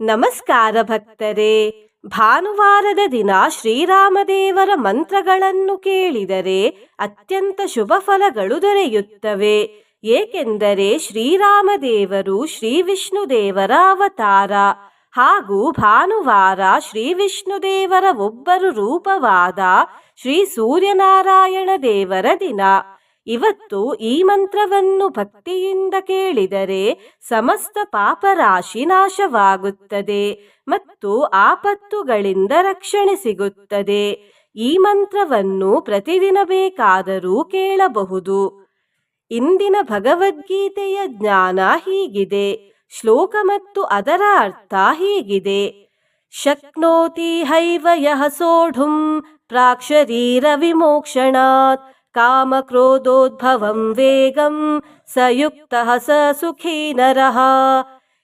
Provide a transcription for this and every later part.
ನಮಸ್ಕಾರ ಭಕ್ತರೇ. ಭಾನುವಾರದ ದಿನ ಶ್ರೀರಾಮದೇವರ ಮಂತ್ರಗಳನ್ನು ಕೇಳಿದರೆ ಅತ್ಯಂತ ಶುಭ ಫಲಗಳು ದೊರೆಯುತ್ತವೆ. ಏಕೆಂದರೆ ಶ್ರೀರಾಮದೇವರು ಶ್ರೀ ವಿಷ್ಣು ದೇವರ ಅವತಾರ. ಹಾಗೂ ಭಾನುವಾರ ಶ್ರೀ ವಿಷ್ಣು ದೇವರ ಒಬ್ಬರು ರೂಪವಾದ ಶ್ರೀ ಸೂರ್ಯನಾರಾಯಣ ದೇವರ ದಿನ. ಇವತ್ತು ಈ ಮಂತ್ರವನ್ನು ಭಕ್ತಿಯಿಂದ ಕೇಳಿದರೆ ಸಮಸ್ತ ಪಾಪರಾಶಿ ನಾಶವಾಗುತ್ತದೆ ಮತ್ತು ಆಪತ್ತುಗಳಿಂದ ರಕ್ಷಣೆ ಸಿಗುತ್ತದೆ. ಈ ಮಂತ್ರವನ್ನು ಪ್ರತಿದಿನ ಬೇಕಾದರೂ ಕೇಳಬಹುದು. ಇಂದಿನ ಭಗವದ್ಗೀತೆಯ ಜ್ಞಾನ ಹೀಗಿದೆ. ಶ್ಲೋಕ ಮತ್ತು ಅದರ ಅರ್ಥ ಹೀಗಿದೆ. ಶಕ್ನೋತಿ ಹೈವ ಯಹ ಸೋಢುಂ ಪ್ರಾಕ್ಷರೀರ ವಿಮೋಕ್ಷಣಾತ್ ಕಾಮಕ್ರೋಧೋದ್ಭವಂ ವೇಗಂ ಸಯುಕ್ತ ಸ ಸುಖೀ ನರಃ.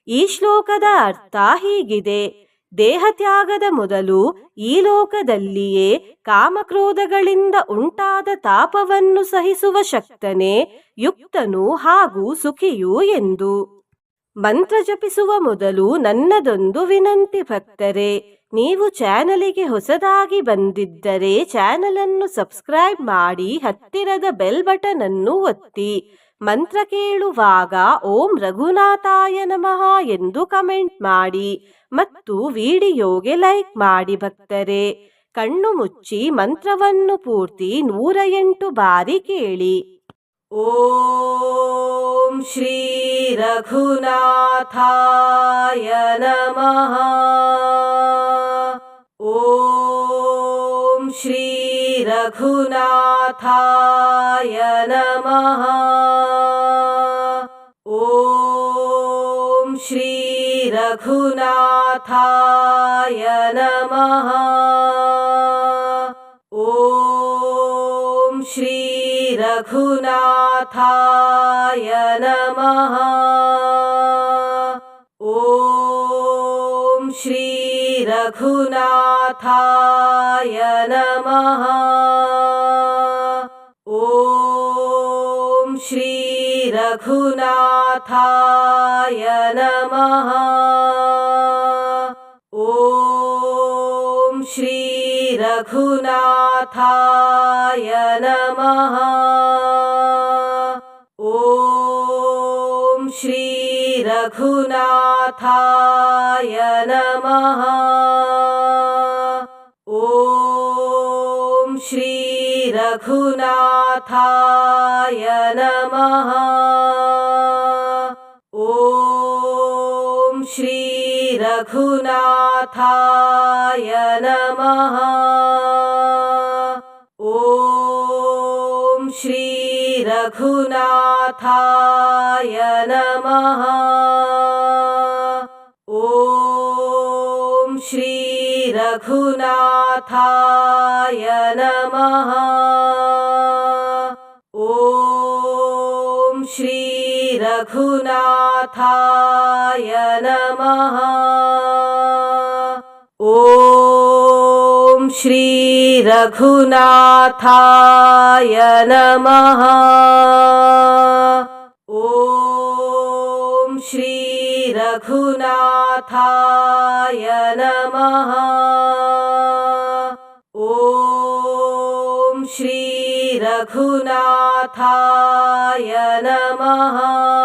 ಈ ಶ್ಲೋಕದ ಅರ್ಥ ಹೀಗಿದೆ. ದೇಹತ್ಯಾಗದ ಮೊದಲು ಈ ಲೋಕದಲ್ಲಿಯೇ ಕಾಮಕ್ರೋಧಗಳಿಂದ ಉಂಟಾದ ತಾಪವನ್ನು ಸಹಿಸುವ ಶಕ್ತನೇ, ಯುಕ್ತನು ಹಾಗೂ ಸುಖಿಯೂ ಎಂದು. ಮಂತ್ರ ಜಪಿಸುವ ಮೊದಲು ನನ್ನದೊಂದು ವಿನಂತಿ ಭಕ್ತರೆ ನೀವು ಚಾನಲಿಗೆ ಹೊಸದಾಗಿ ಬಂದಿದ್ದರೆ ಚಾನಲ್ ಅನ್ನು ಸಬ್ಸ್ಕ್ರೈಬ್ ಮಾಡಿ ಹತ್ತಿರದ ಬೆಲ್ ಬಟನ್ ಅನ್ನು ಒತ್ತಿ. ಮಂತ್ರ ಕೇಳುವಾಗ ಓಂ ರಘುನಾಥಾಯ ನಮಃ ಎಂದು ಕಮೆಂಟ್ ಮಾಡಿ ಮತ್ತು ವಿಡಿಯೋಗೆ ಲೈಕ್ ಮಾಡಿ ಭಕ್ತರೆ. ಕಣ್ಣು ಮುಚ್ಚಿ ಮಂತ್ರವನ್ನು ಪೂರ್ತಿ ನೂರ ಎಂಟು ಬಾರಿ ಕೇಳಿ. ॐ श्रीरघुनाथाय नमः। ॐ श्रीरघुनाथाय नमः। ॐ श्रीरघुनाथाय नमः। ॐ श्री रघुनाथाय नमः। ॐ श्रीरघुनाथाय नमः। ॐ श्रीरघुनाथाय नमः। रघुनाथाय नमः। ॐ श्री रघुनाथाय नमः। ॐ श्री रघुनाथाय नमः। रघुनाथाय नमः। ॐ श्री रघुनाथाय नमः। ॐ श्री रघुनाथाय नमः। रघुनाथाय नमः। ॐ श्रीरघुनाथाय नमः। ॐ श्रीरघुनाथाय नमः। ॐ श्रीरघुनाथाय नमः।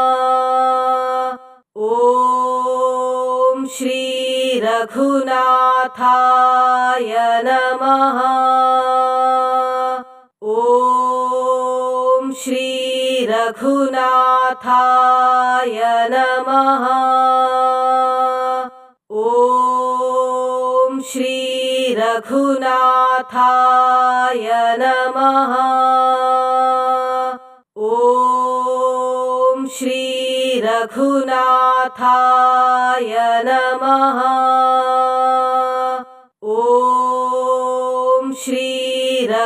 रघुनाथाय नमः। ॐ श्री रघुनाथाय नमः। ॐ श्रीरघुनाथाय नमः। ॐ श्री रघुनाथाय नमः।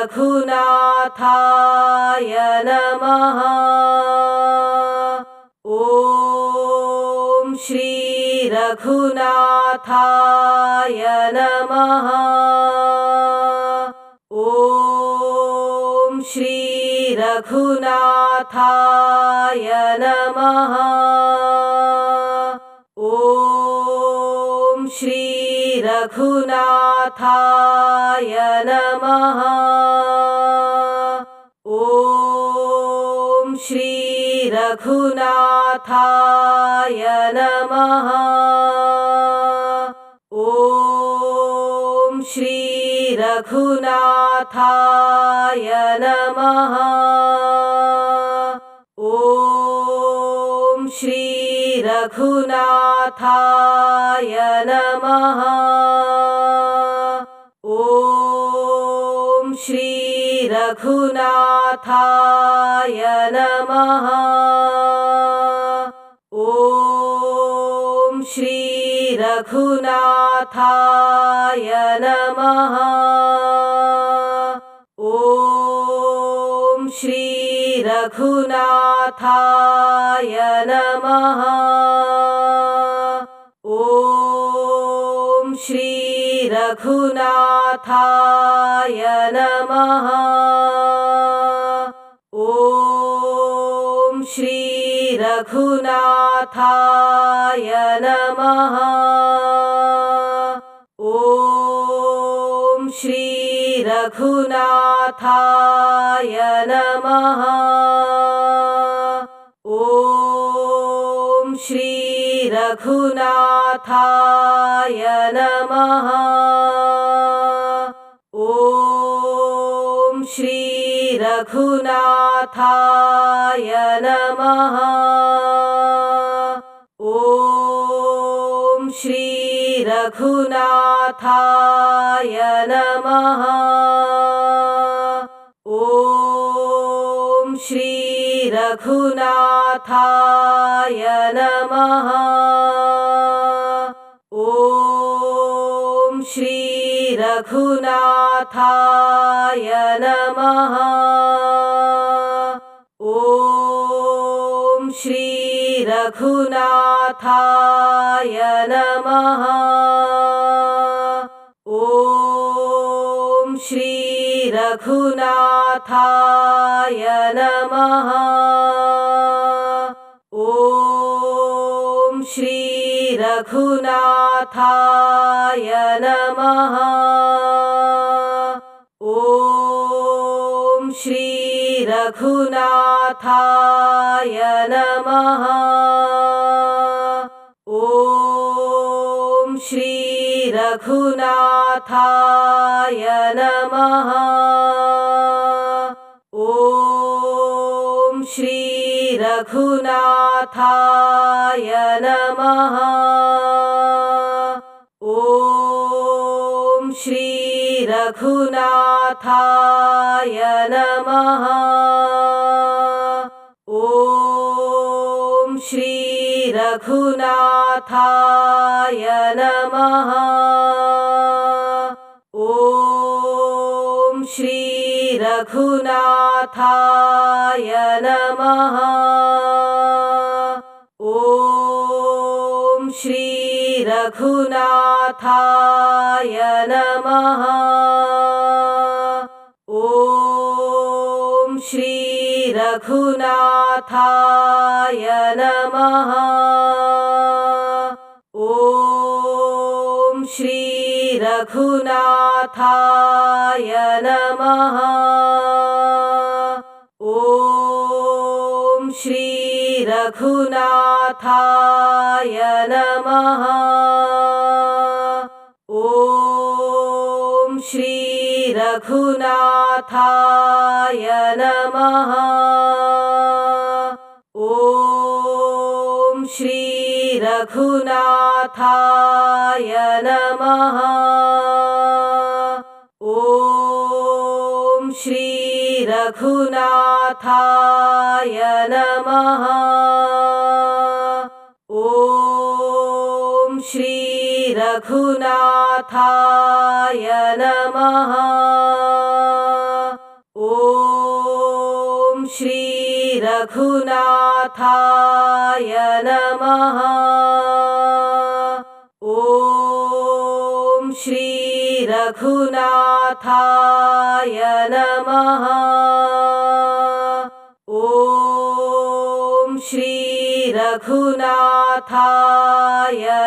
रघुनाथाय नमः। ॐ श्री रघुनाथाय नमः। ॐ श्रीरघुनाथाय नमः। रघुनाथाय नमः। ॐ श्री रघुनाथाय नमः। ॐ श्री रघुनाथाय नमः। ॐ श्री रघुनाथाय नमः। रघुनाथाय नमः। ॐ श्री रघुनाथाय नमः। ॐ श्री रघुनाथाय नमः रघुनाथाय नमः। ॐ श्री रघुनाथाय नमः। ॐ श्री रघुनाथाय नमः। ॐ श्री रघुनाथाय नमः। रघुनाथाय नमः। ॐ श्री रघुनाथाय नमः। ॐ श्री रघुनाथाय नमः। ॐ श्री रघुनाथाय नमः। ॐ श्रीरघुनाथाय नमः। ॐ श्रीरघुनाथाय नमः। रघुनाथाय नमः। ॐ श्री रघुनाथाय नमः। ॐ श्री रघुनाथाय नमः रघुनाथाय नमः। ॐ श्री रघुनाथाय नमः। ॐ श्री रघुनाथाय नमः। रघुनाथाय नमः। ॐ श्री रघुनाथाय नमः। ॐ श्री रघुनाथाय नमः रघुनाथाय नमः। ॐ श्री रघुनाथाय नमः। ॐ श्री रघुनाथाय नमः रघुनाथाय नमः। ॐ श्री रघुनाथाय नमः। ॐ श्री रघुनाथाय नमः रघुनाथाय नमः। ॐ श्री रघुनाथाय नमः। ॐ श्री रघुनाथाय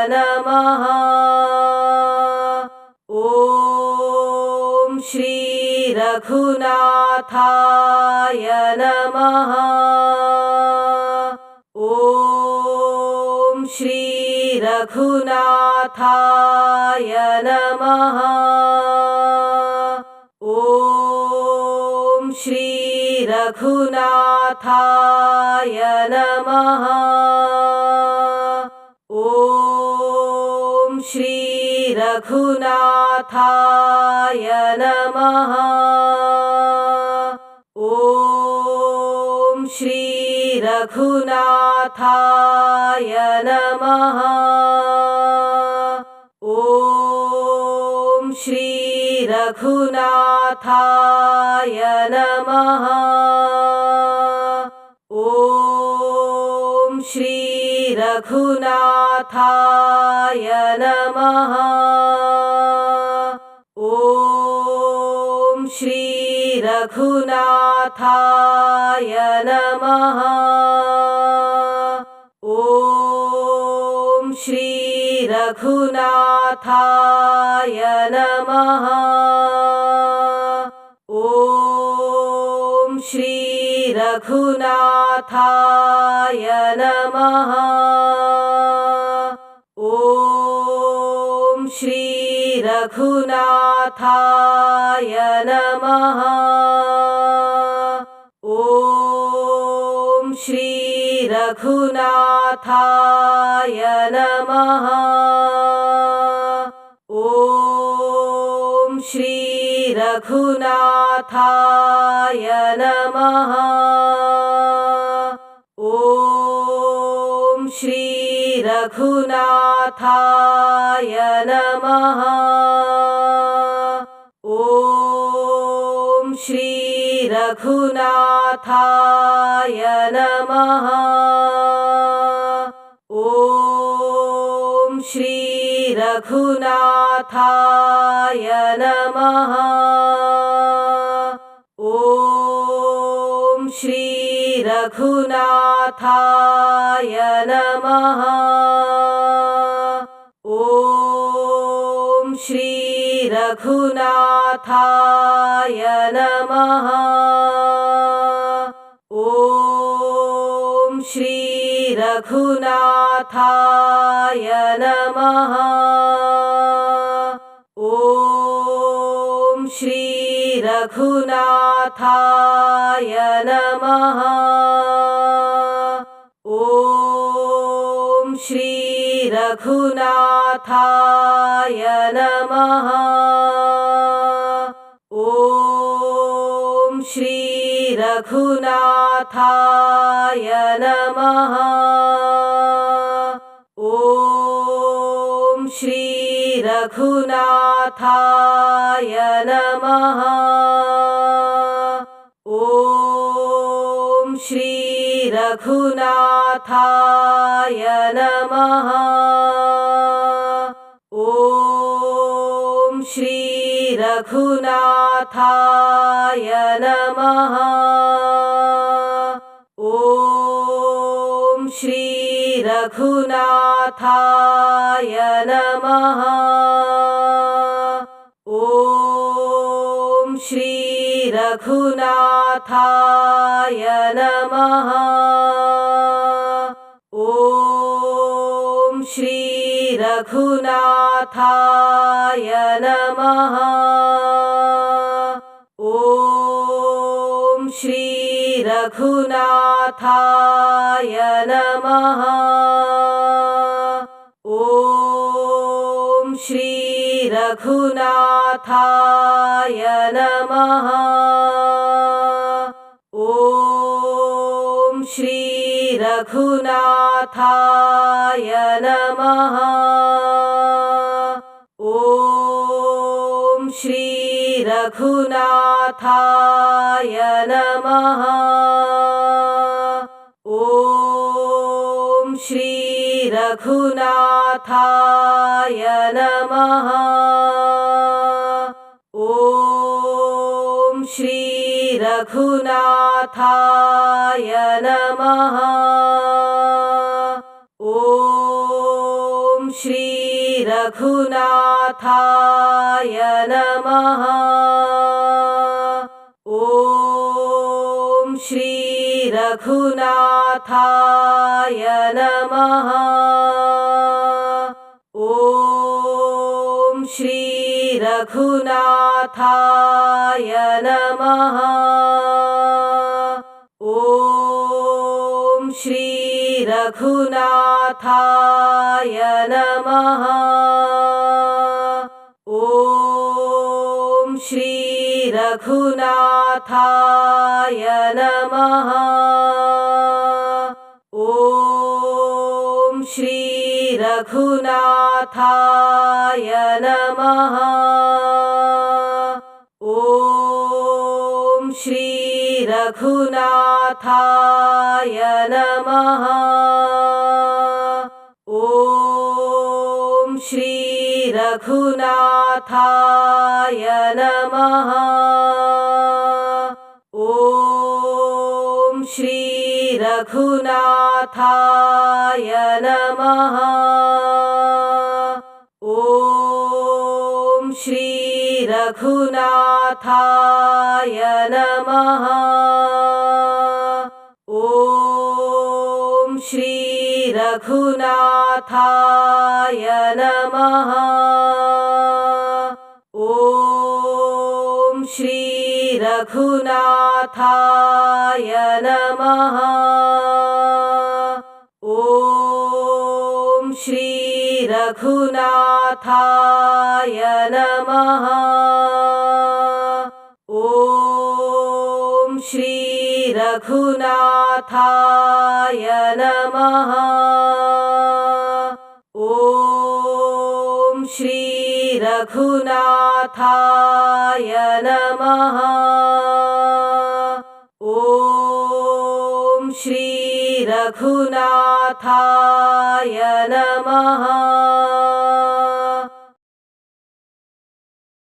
नमः। रघुनाथाय नमः। ॐ श्रीरघुनाथाय नमः। ॐ श्रीरघुनाथाय नमः। ॐ श्रीरघुनाथाय नमः। रघुनाथाय नमः। ॐ श्री रघुनाथाय नमः। ॐ श्री रघुनाथाय नमः रघुनाथाय नमः। ॐ श्री रघुनाथाय नमः। ॐ श्री रघुनाथाय नमः रघुनाथाय नमः। ॐ श्री रघुनाथाय नमः। ॐ श्री रघुनाथाय नमः रघुनाथाय नमः। ॐ श्री रघुनाथाय नमः। ॐ श्री रघुनाथाय नमः रघुनाथाय नमः। ॐ श्री रघुनाथाय नमः। ॐ श्री रघुनाथाय नमः। रघुनाथाय नमः। ॐ श्री रघुनाथाय नमः। ॐ श्री रघुनाथाय नमः रघुनाथाय नमः। ॐ श्री रघुनाथाय नमः। ॐ श्री रघुनाथाय नमः। रघुनाथाय नमः। ॐ श्री रघुनाथाय नमः। ॐ श्री रघुनाथाय नमः। रघुनाथाय नमः। ॐ श्री रघुनाथाय नमः। ॐ श्री रघुनाथाय नमः रघुनाथाय नमः। ॐ श्रीरघुनाथाय नमः। ॐ श्रीरघुनाथाय नमः। ॐ श्रीरघुनाथाय नमः। रघुनाथाय नमः। ॐ श्रीरघुनाथाय नमः। ॐ श्रीरघुनाथाय नमः। रघुनाथाय नमः। ॐ श्रीरघुनाथाय नमः। ॐ श्रीरघुनाथाय नमः। ॐ श्रीरघुनाथाय नमः। रघुनाथाय नमः। ॐ श्री रघुनाथाय नमः। ॐ श्री रघुनाथाय नमः रघुनाथाय नमः। ॐ श्री रघुनाथाय नमः। ॐ श्री रघुनाथाय नमः रघुनाथाय नमः। ॐ श्री रघुनाथाय नमः